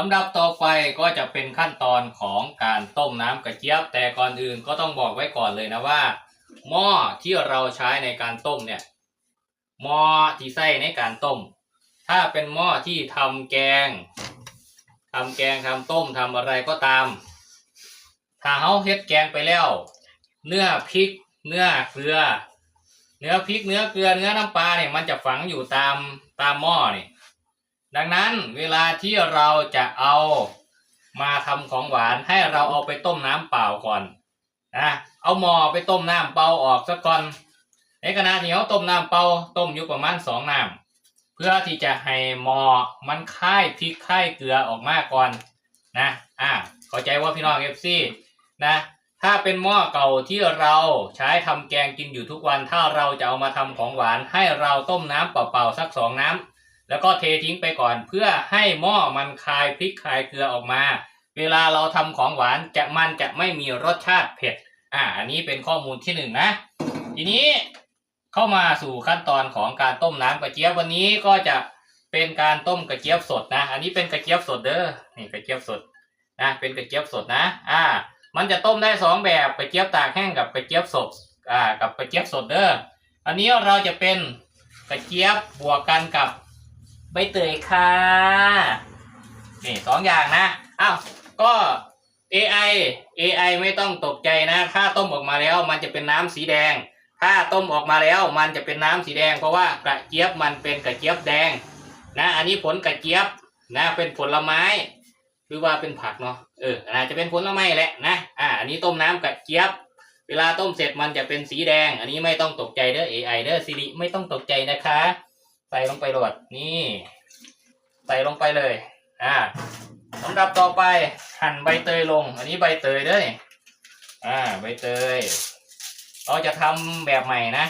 ลำดับต่อไปก็จะเป็นขั้นตอนของการต้มน้ำกระเจี๊ยบ แต่ก่อนอื่นก็ต้องบอกไว้ก่อนเลยนะว่า หม้อที่เราใช้ในการต้มเนี่ยหม้อที่ใส่ในการต้ม ถ้าเป็นหม้อที่ทำแกงทำแกงทำต้มทำอะไรก็ตาม ถ้าเขาเฮ็ดแกงไปแล้ว เนื้อพริก เนื้อเกลือ เนื้อพริกเนื้อเกลือเนื้อน้ำปลาเนี่ยมันจะฝังอยู่ตามตามหม้อนี่ ดังนั้นเวลาที่เราจะเอามาทำของหวานให้เราเอาไปต้มน้ำเปล่าก่อนนะเอาหม้อไปต้มน้ำเปล่าออกซะก่อน ในขณะที่เขาต้มน้ำเปล่าต้มอยู่ประมาณสองน้ำเพื่อที่จะให้หม้อมันค่ายพริกค่ายเกลือออกมาก่อนนะอ่าเข้าใจว่าพี่น้องเอฟซีนะถ้าเป็นหม้อเก่าที่เราใช้ทำแกงกินอยู่ทุกวัน ถ้าเราจะเอามาทำของหวานให้เราต้มน้ำเปล่าๆสักสองน้ำ แล้วก็เททิ้งไปก่อนเพื่อให้หม้อมันคายพริกคายเกลือออกมา เวลาเราทำของหวานจะมันจะไม่มีรสชาติเผ็ด อ่า อันนี้เป็นข้อมูลที่หนึ่งนะ ทีนี้เข้ามาสู่ขั้นตอนของการต้มน้ำกระเจี๊ยบวันนี้ก็จะเป็นการต้มกระเจี๊ยบสดนะ อันนี้เป็นกระเจี๊ยบสดเด้อ นี่กระเจี๊ยบสดนะ เป็นกระเจี๊ยบสดนะ อ่า มันจะต้มได้สองแบบกระเจี๊ยบตากแห้งกับกระเจี๊ยบสด อ่า กับกระเจี๊ยบสดเด้อ อันนี้เราจะเป็นกระเจี๊ยบบวกกันกับ ใบเตยค่ะนี่สองอย่างนะอ้าวก็ AI AI ไม่ต้องตกใจนะถ้าต้มออกมาแล้ว มันจะเป็นน้ำสีแดง ถ้าต้มออกมาแล้ว มันจะเป็นน้ำสีแดงเพราะว่ากระเจี๊ยบมันเป็นกระเจี๊ยบแดง นะ อันนี้ผลกระเจี๊ยบนะ เป็นผลไม้หรือว่าเป็นผักเนาะเอออาจจะเป็นผลไม้แหละนะอ่าอันนี้ต้มน้ำกระเจี๊ยบ เวลาต้มเสร็จมันจะเป็นสีแดง อันนี้ไม่ต้องตกใจเด้อ AI เด้อซิริไม่ต้องตกใจนะคะ ใส่ลงไปโหลดนี่ ใส่ลงไปเลย อ่าลำดับต่อไปหั่นใบเตยลง อันนี้ใบเตยด้อนี่อ่า ใบเตย เราจะทำแบบใหม่นะ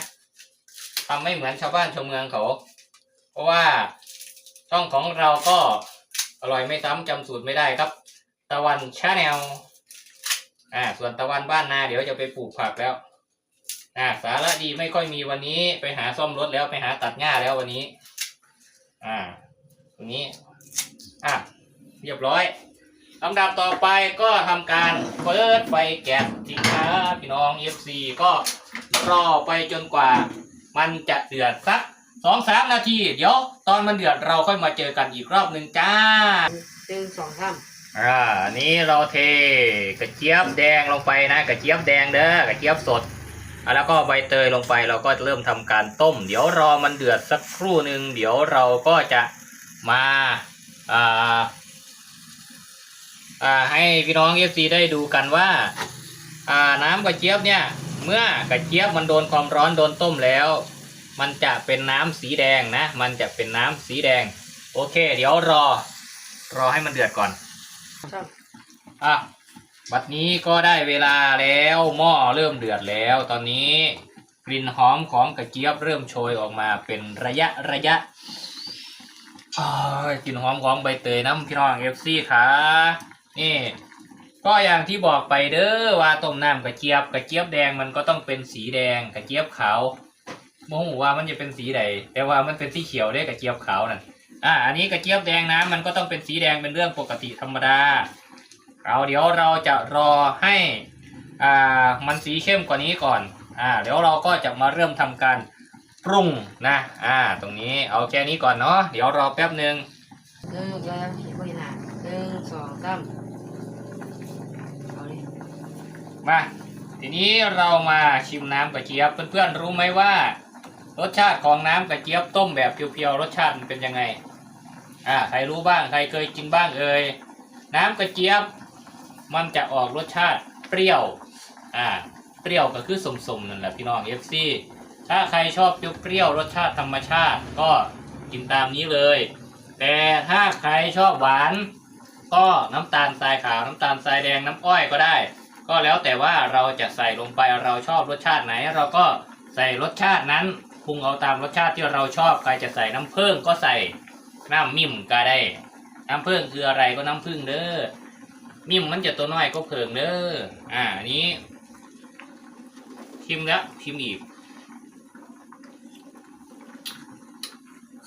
ทำไม่เหมือนชาวบ้านชาวเมืองเขา เพราะว่าช่องของเราก็อร่อยไม่ซ้ำจำสูตรไม่ได้ครับ ตะวันชาแนลอ่า ส่วนตะวันบ้านนาเดี๋ยวจะไปปลูกผักแล้ว อ่าสาระดีไม่ค่อยมีวันนี้ ไปหาซ่อมรถแล้วไปหาตัดหญ้าแล้ววันนี้ อ่าตรงนี้ อะ เรียบร้อยลำดับต่อไปก็ทำการเปิดไฟแก๊สที่ค้าพี่น้อง FC ก็รอไปจนกว่า มันจะเดือดสักสองสามนาที เดี๋ยว ตอนมันเดือดเราค่อยมาเจอกันอีกรอบหนึ่งจ้าหนึ่งสองสามอ่าอันนี้เราเทกระเจี๊ยบแดงลงไปนะ กระเจี๊ยบแดงเด้อกระเจี๊ยบสดอะ แล้วก็ใบเตยลงไปเราก็เริ่มทำการต้ม เดี๋ยวรอมันเดือดสักครู่หนึ่งเดี๋ยวเราก็จะมาอ่าอ่าให้พี่น้องเอฟซีได้ดูกันว่าอ่าน้ำกระเจี๊ยบเนี่ยเมื่อกระเจี๊ยบมันโดนความร้อนโดนต้มแล้ว มันจะเป็นน้ำสีแดงนะ มันจะเป็นน้ำสีแดง โอเค เดี๋ยวรอ รอให้มันเดือดก่อนสามอะ บัดนี้ก็ได้เวลาแล้วหม้อเริ่มเดือดแล้ว ตอนนี้กลิ่นหอมของกระเจี๊ยบเริ่มโชยออกมาเป็นระยะระยะกลิ่นหอมของใบเตยน้ำพี่น้องเอฟซีค่ะนี่ก็อย่างที่บอกไปเด้อว่าต้มน้ำกระเจี๊ยบกระเจี๊ยบแดงมันก็ต้องเป็นสีแดงกระเจี๊ยบขาวโมโหว่ามันจะเป็นสีใดแต่ว่ามันเป็นสีเขียวได้กระเจี๊ยบขาวนั่นอ่าอันนี้กระเจี๊ยบแดงนะมันก็ต้องเป็นสีแดงเป็นเรื่องปกติธรรมดา เอาเดี๋ยวเราจะรอให้อ่ามันสีเข้มกว่านี้ก่อนอ่าเดี๋ยวเราก็จะมาเริ่มทำการปรุงนะอ่าตรงนี้เอาแค่นี้ก่อนเนาะเดี๋ยวรอแป๊บหนึ่งหนึ่งแล้วเห็นไหมนะหนึ่งสองสามเอาเลยมาทีนี้เรามาชิมน้ำกระเจี๊ยบเพื่อนๆรู้ไหมว่า รสชาติของน้ำกระเจี๊ยบต้มแบบเพียวๆรสชาติมันเป็นยังไงอ่าใครรู้บ้างใครเคยกินบ้างเอ่ยน้ำกระเจี๊ยบ มันจะออกรสชาติเปรี้ยว อ่า เปรี้ยวก็คือสมๆนั่นแหละพี่น้องเอฟซีถ้าใครชอบเปรี้ยวๆรสชาติธรรมชาติก็กินตามนี้เลย แต่ถ้าใครชอบหวาน ก็น้ำตาลทรายขาวน้ำตาลทรายแดงน้ำอ้อยก็ได้ ก็แล้วแต่ว่าเราจะใส่ลงไปเราชอบรสชาติไหน เราก็ใส่รสชาตินั้นปรุงเอาตามรสชาติที่เราชอบใครจะใส่น้ำผึ้งก็ใส่น้ำมิ่มก็ได้ น้ำผึ้งคืออะไรก็น้ำผึ้งเด้อ มิ่มมันจะตัวน้อยก็เพิงเด้ออ่านี้ชิมแล้วชิมอีก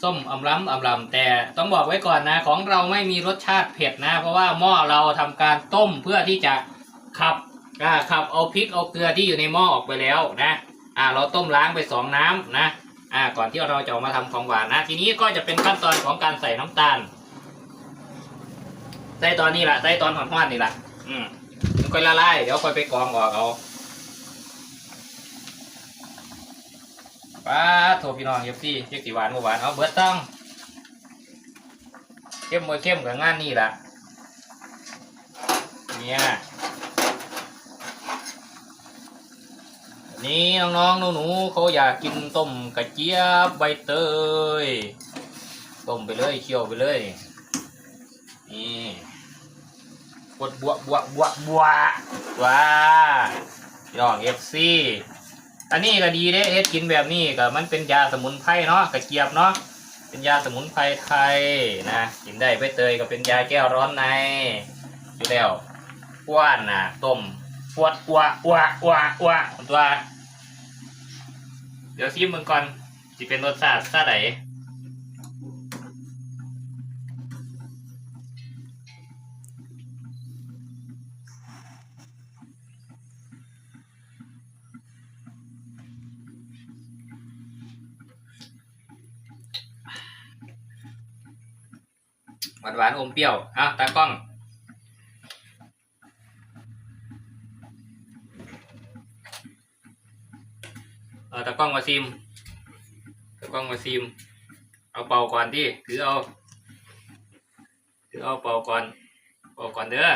ส้มอำล้ำอำลำแต่ต้องบอกไว้ก่อนนะ ของเราไม่มีรสชาติเผ็ดนะ เพราะว่าหม้อเราทำการต้มเพื่อที่จะขับอ่าขับเอาพริกเอาเกลือที่อยู่ในหม้อออกไปแล้วนะอ่าเราต้มล้างไปสองน้ำนะอ่าก่อนที่เราจะมาทำของหวานนะ ทีนี้ก็จะเป็นขั้นตอนของการใส่น้ำตาล ใส่ตอนนี้แหละใส่ตอนหอนๆนี่แหละอืมมันค่อยละลายเดี๋ยวค่อยไปกรองออกเอาป้าโทรพี่น้องเอฟซีเจ๊กสีหวานหวานเอาเบิดต้องเข้มมวยเข้มกับงานนี่แหละเนี่ยนี่น้องๆหนูๆเขาอยากกินต้มกระเจี๊ยบใบเตยต้มไปเลยเคี่ยวไปเลย นี่ กดบวกบวกบวกบวกว้าพี่น้องเอฟซีอันนี้ก็ดีเด้เฮ็ดกินแบบนี้ก็มันเป็นยาสมุนไพรเนาะกระเจี๊ยบเนาะเป็นยาสมุนไพรไทยนะกินได้ใบเตยก็เป็นยาแก้วร้อนในอยู่แล้วป้วนนะต้มปวดอ้วอ้วอ้วอ้วตัว เดี๋ยวซิมมึงก่อนสิเป็นรสชาติซาได หวานหวานๆอมเปรี้ยวอะตากล้อง เอาตากล้องมาซิมตากล้องมาซิม เอาเป่าก่อนดิถือเอา ถือเอาเป่าก่อน เป่าก่อนเด้อ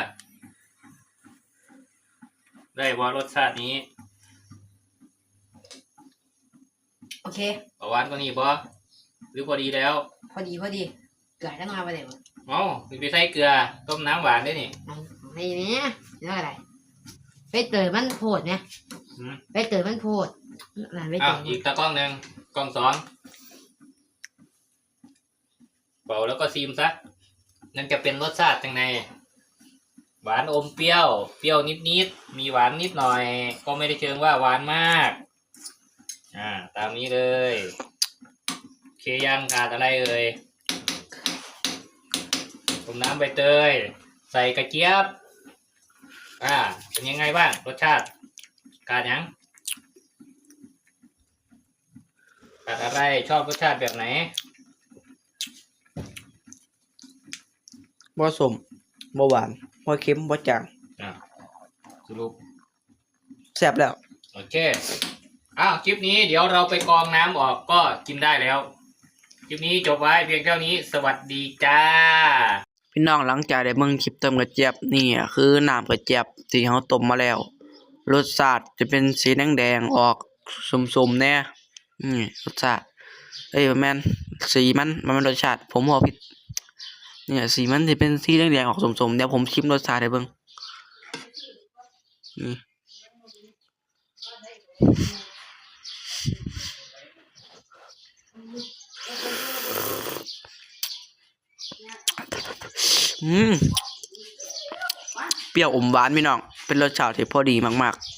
ได้ว่ารสชาตินี้ โอเคเอาหวานกว่านี้บ่หรือพอดีแล้ว พอดีพอดี เกลือต้องมาไปเลยมั้ง เอาไปใส่เกลือต้มน้ำหวานได้นี่ไม่เนี่ยนี่อะไรไปเตยมันโพดเนี่ยอืม ไปเตยมันโพดนั่นไปอ้าเตวยอีกตากล้องหนึ่งกล้องสองเป่าแล้วก็ซีมซะนั่นจะเป็นรสชาติจังไงหวานอมเปรี้ยว เปรี้ยวนิดๆมีหวานนิดหน่อย ก็ไม่ได้เชิงว่าหวานมาก อ่า ตามนี้เลยโอเคยังขาดอะไรเอ่ยต้ม น้ำใบเตย ใส่กระเจี๊ยบ อ่า เป็นยังไงบ้าง รสชาติขาดยังขาดอะไร ชอบรสชาติแบบไหนบ่สมบ่หวานบ่เค็มบ่จางอ่าสรุปแซ่บแล้ว โอเค อ้าว คลิปนี้เดี๋ยวเราไปกรองน้ำออกก็กินได้แล้ว คลิปนี้จบไว้เพียงเท่านี้ สวัสดีจ้า พี่น้องหลังจากได้เบิ่งคลิปต้มกระเจี๊ยบนี่คือน้ำกระเจี๊ยบที่เฮาต้มมาแล้วรสชาติจะเป็นสีแดงๆออกสมๆแน่นี่รสชาติเอ้ยแมนสีมันมันเป็นรสชาติ ผมบอกผิดเนี่ยสีมันสิเป็นสีแดงๆออกสมๆเดี๋ยวผมชิมรสชาติให้เบิ่งนี่ เปรี้ยวอมหวานพี่น้อง เป็นรสชาติที่พอดีมาก ๆ